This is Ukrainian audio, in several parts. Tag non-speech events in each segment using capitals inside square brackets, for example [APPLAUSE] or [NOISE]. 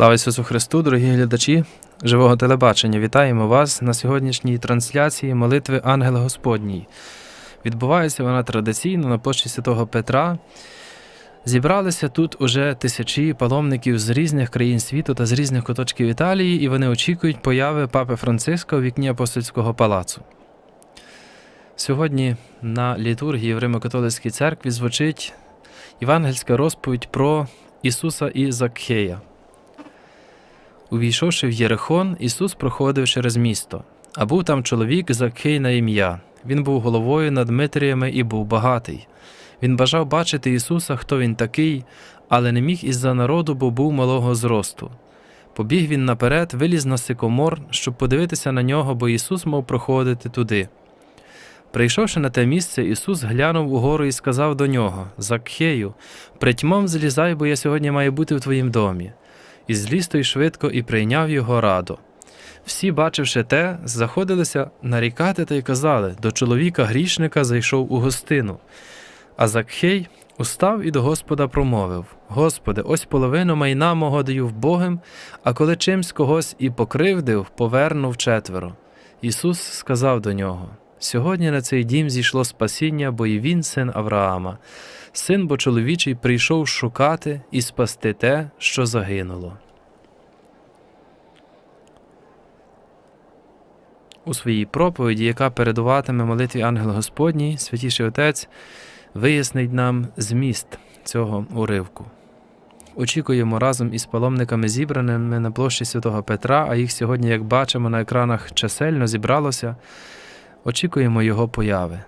Слава Ісусу Христу, дорогі глядачі живого телебачення. Вітаємо вас на сьогоднішній трансляції молитви Ангел Господній. Відбувається вона традиційно на площі Святого Петра. Зібралися тут уже тисячі паломників з різних країн світу та з різних куточків Італії, і вони очікують появи Папи Франциска у вікні апостольського палацу. Сьогодні на літургії в Римо-католицькій церкві звучить євангельська розповідь про Ісуса і Закхея. Увійшовши в Єрихон, Ісус проходив через місто, а був там чоловік Закхей на ім'я. Він був головою над Дмитріями і був багатий. Він бажав бачити Ісуса, хто він такий, але не міг із-за народу, бо був малого зросту. Побіг він наперед, виліз на сикомор, щоб подивитися на нього, бо Ісус мав проходити туди. Прийшовши на те місце, Ісус глянув угору і сказав до нього: Закхею, притьмом злізай, бо я сьогодні маю бути в твоїм домі. І зліз той швидко і прийняв його радо. Всі, бачивши те, заходилися нарікати та й казали до чоловіка грішника зайшов у гостину. А Закхей устав і до Господа промовив: Господи, ось половину майна мого даю вбогим, а коли чимсь когось і покривдив, повернув четверо. Ісус сказав до нього: Сьогодні на цей дім зійшло спасіння, бо і він син Авраама. Син бо чоловічий прийшов шукати і спасти те, що загинуло. У своїй проповіді, яка передуватиме молитві Ангел Господній, Святіший Отець вияснить нам зміст цього уривку. Очікуємо разом із паломниками зібраними на площі Святого Петра, а їх сьогодні, як бачимо на екранах, чисельно зібралося. Очікуємо його появи.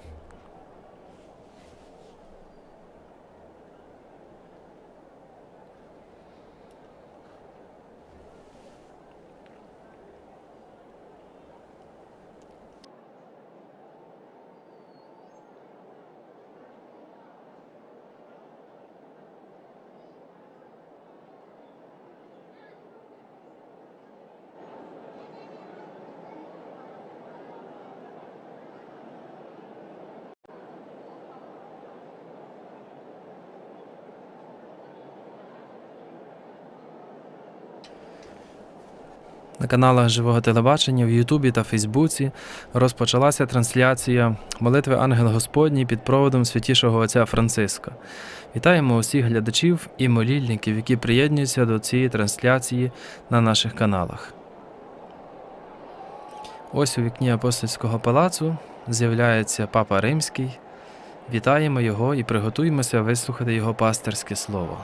На каналах живого телебачення в Ютубі та Фейсбуці розпочалася трансляція молитви Ангел Господній під проводом святішого отця Франциска. Вітаємо усіх глядачів і молільників, які приєднуються до цієї трансляції на наших каналах. Ось у вікні апостольського палацу з'являється Папа Римський. Вітаємо його і приготуємося вислухати його пастирське слово.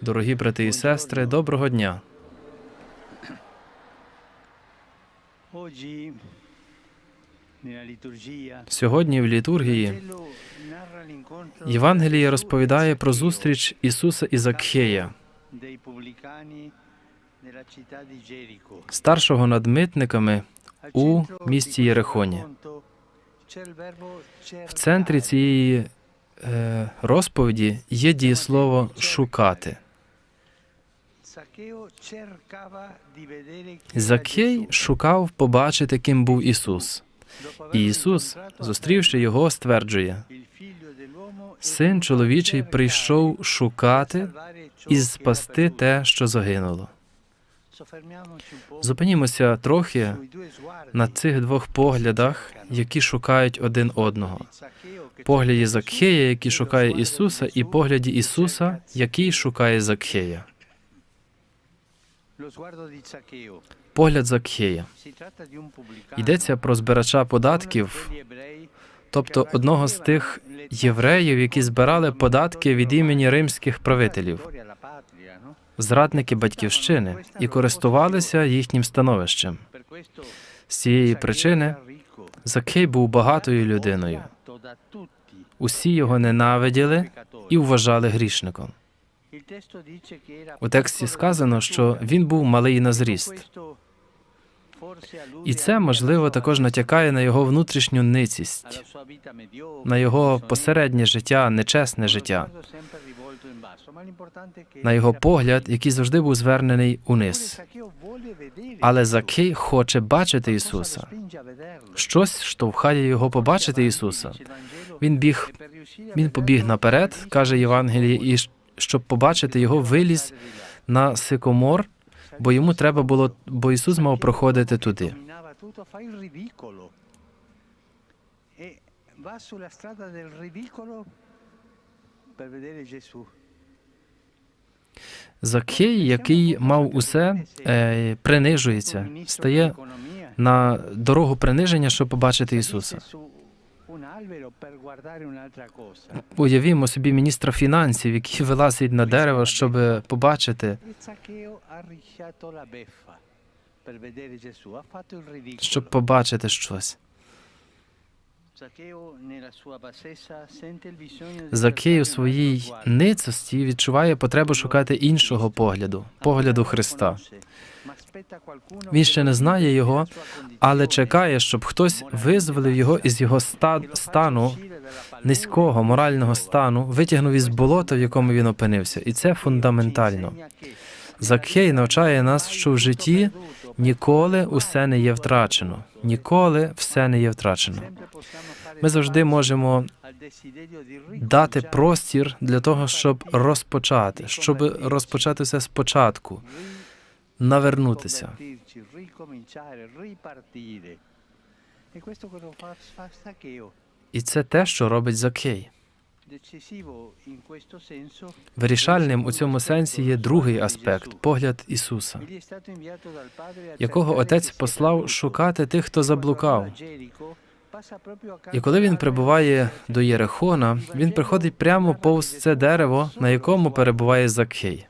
Дорогі брати і сестри, доброго дня! Сьогодні в літургії Євангеліє розповідає про зустріч Ісуса і Закхея, старшого над митниками у місті Єрихоні. В центрі цієї розповіді є дієслово шукати. Закхей шукав побачити, ким був Ісус. І Ісус, зустрівши його, стверджує: Син чоловічий прийшов шукати і спасти те, що загинуло. Зупинімося трохи на цих двох поглядах, які шукають один одного. Погляді Закхея, який шукає Ісуса, і погляді Ісуса, який шукає Закхея. Погляд Закхея. Йдеться про збирача податків, тобто одного з тих євреїв, які збирали податки від імені римських правителів, зрадники батьківщини, і користувалися їхнім становищем. З цієї причини Закей був багатою людиною. Усі його ненавиділи і вважали грішником. У тексті сказано, що він був малий на зріст. І це, можливо, також натякає на його внутрішню ницість, на його посереднє життя, нечесне життя, на його погляд, який завжди був звернений униз. Але. Закей хоче бачити Ісуса. Щось штовхає його побачити Ісуса. Він біг, e він побіг наперед, каже Євангеліє, і щоб побачити його, виліз на сикомор, бо йому треба було, бо Ісус мав проходити туди. E va sulla strada del ridicolo per vedere Gesù. Закей, який мав усе, е, принижується, стає на дорогу приниження, щоб побачити Ісуса. Уявімо собі міністра фінансів, який [LAUGHS] вилазить на дерево, щоб побачити, щоб побачити щось. Закей у своїй ницості відчуває потребу шукати іншого погляду, погляду Христа. Він ще не знає його, Але чекає, щоб хтось визволив його із його ста- стану, низького морального стану, витягнув із болота, в якому він опинився. І це фундаментально. Закхей навчає нас, що в житті ніколи усе не є втрачено. Ніколи все не є втрачено. Ми завжди можемо дати простір для того, щоб розпочати, щоб розпочати все спочатку, навернутися. І це те, що робить Закей. Вирішальним у цьому сенсі є другий аспект погляд Ісуса, якого Отець послав шукати тих, хто заблукав. І коли він прибуває до Єрихона, він приходить прямо повз це дерево, на якому перебуває Закхей.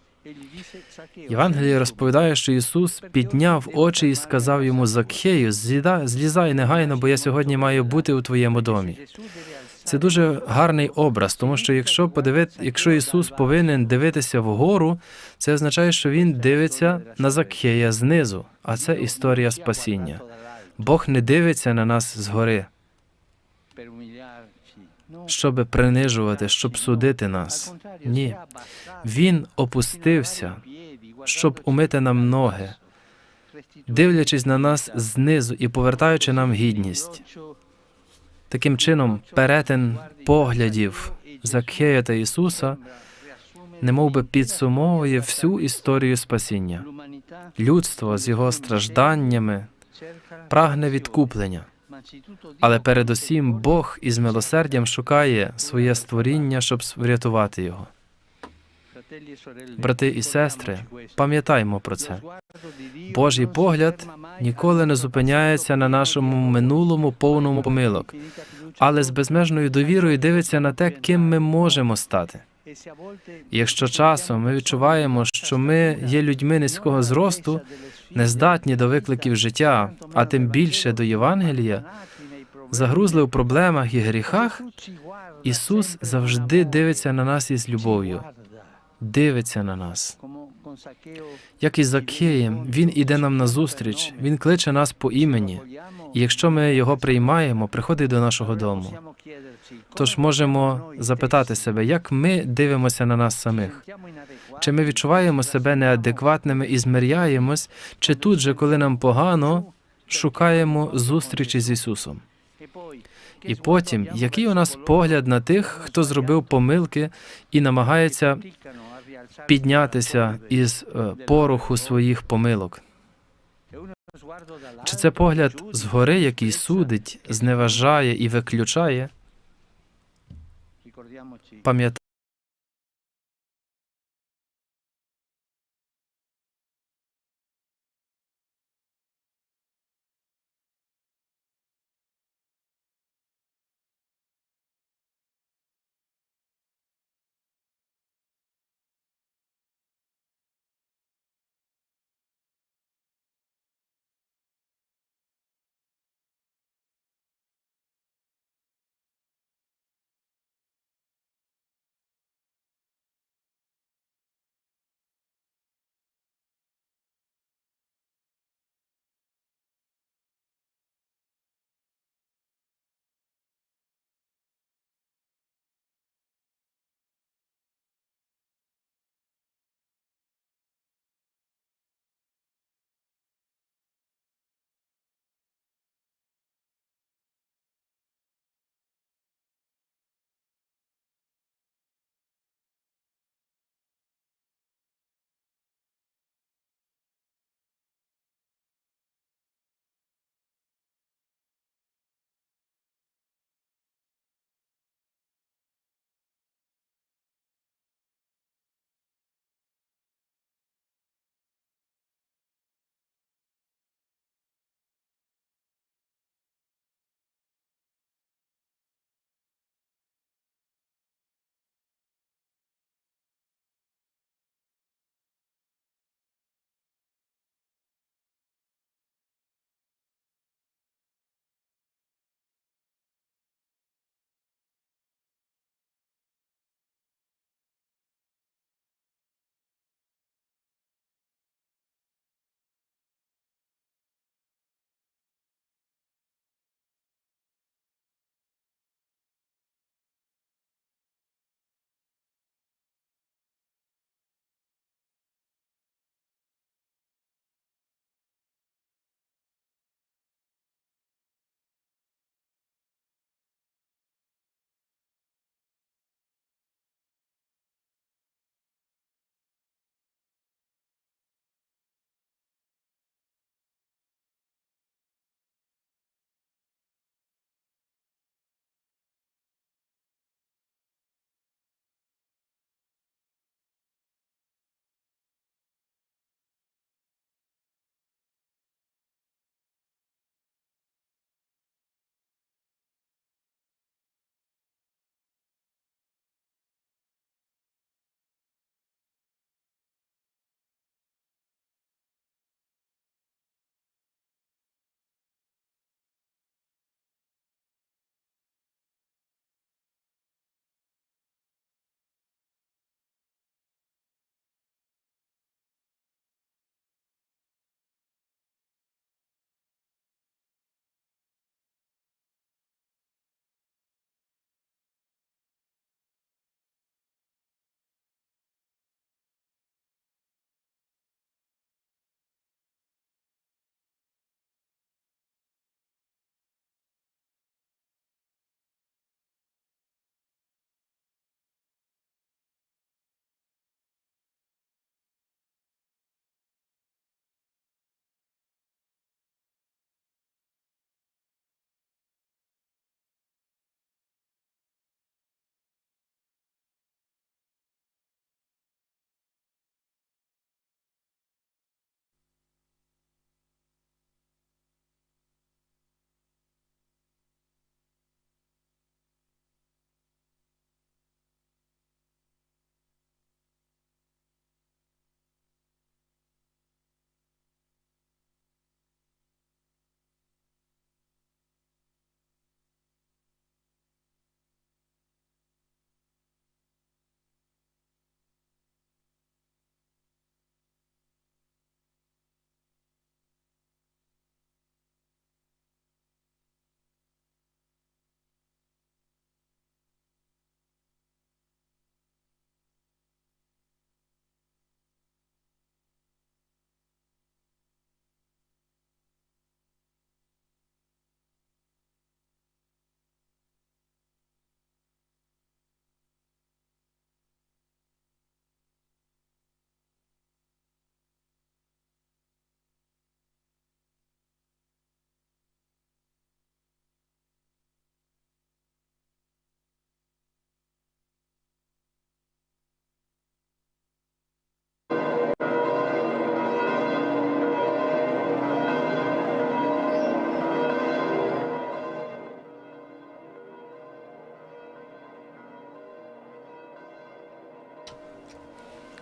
Євангеліє розповідає, що Ісус підняв очі і сказав йому Закхею, «Зліда- злізай негайно, бо я сьогодні маю бути у твоєму домі. Це дуже гарний образ, тому що якщо подивити, якщо Ісус повинен дивитися вгору, це означає, що Він дивиться на Закхея знизу, а це історія спасіння. Бог не дивиться на нас згори, щоб принижувати, щоб судити нас. Ні. Він опустився, щоб умити нам ноги, дивлячись на нас знизу і повертаючи нам гідність. Таким чином, перетин поглядів Закхея та Ісуса немов би підсумовує всю історію спасіння. Людство з його стражданнями прагне відкуплення, але передусім Бог із милосердям шукає своє створіння, щоб врятувати його. Брати і сестри, пам'ятаймо про це. Божий погляд ніколи не зупиняється на нашому минулому повному помилок, але з безмежною довірою дивиться на те, ким ми можемо стати. І якщо часом ми відчуваємо, що ми є людьми низького зросту, не здатні до викликів життя, а тим більше до Євангелія, загрузли у проблемах і гріхах, Ісус завжди дивиться на нас із любов'ю, дивиться на нас. Як і Закхеєм, Він іде нам назустріч, Він кличе нас по імені, і якщо ми його приймаємо, приходить до нашого дому. Тож можемо запитати себе, як ми дивимося на нас самих? Чи ми відчуваємо себе неадекватними і змиряємось, чи тут же, коли нам погано, шукаємо зустрічі з Ісусом? І потім, який у нас погляд на тих, хто зробив помилки і намагається піднятися із е, пороху своїх помилок? Чи це погляд згори, який судить, зневажає і виключає? Пам'ятайте,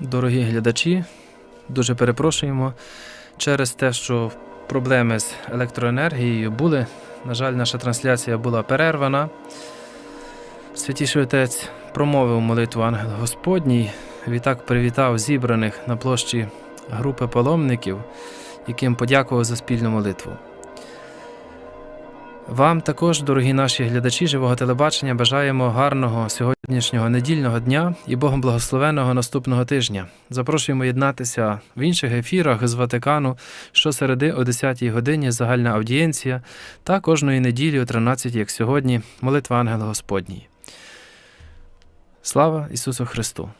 Дорогі глядачі, дуже перепрошуємо через те, що проблеми з електроенергією були. На жаль, наша трансляція була перервана. Святіший Отець промовив молитву Ангел Господній. Відтак привітав зібраних на площі групи паломників, яким подякував за спільну молитву. Вам також, дорогі наші глядачі живого телебачення, бажаємо гарного сьогоднішнього недільного дня і Богом благословеного наступного тижня. Запрошуємо єднатися в інших ефірах з Ватикану щосереди о 10-й годині загальна аудієнція та кожної неділі о 13, як сьогодні, молитва Ангела Господній. Слава Ісусу Христу!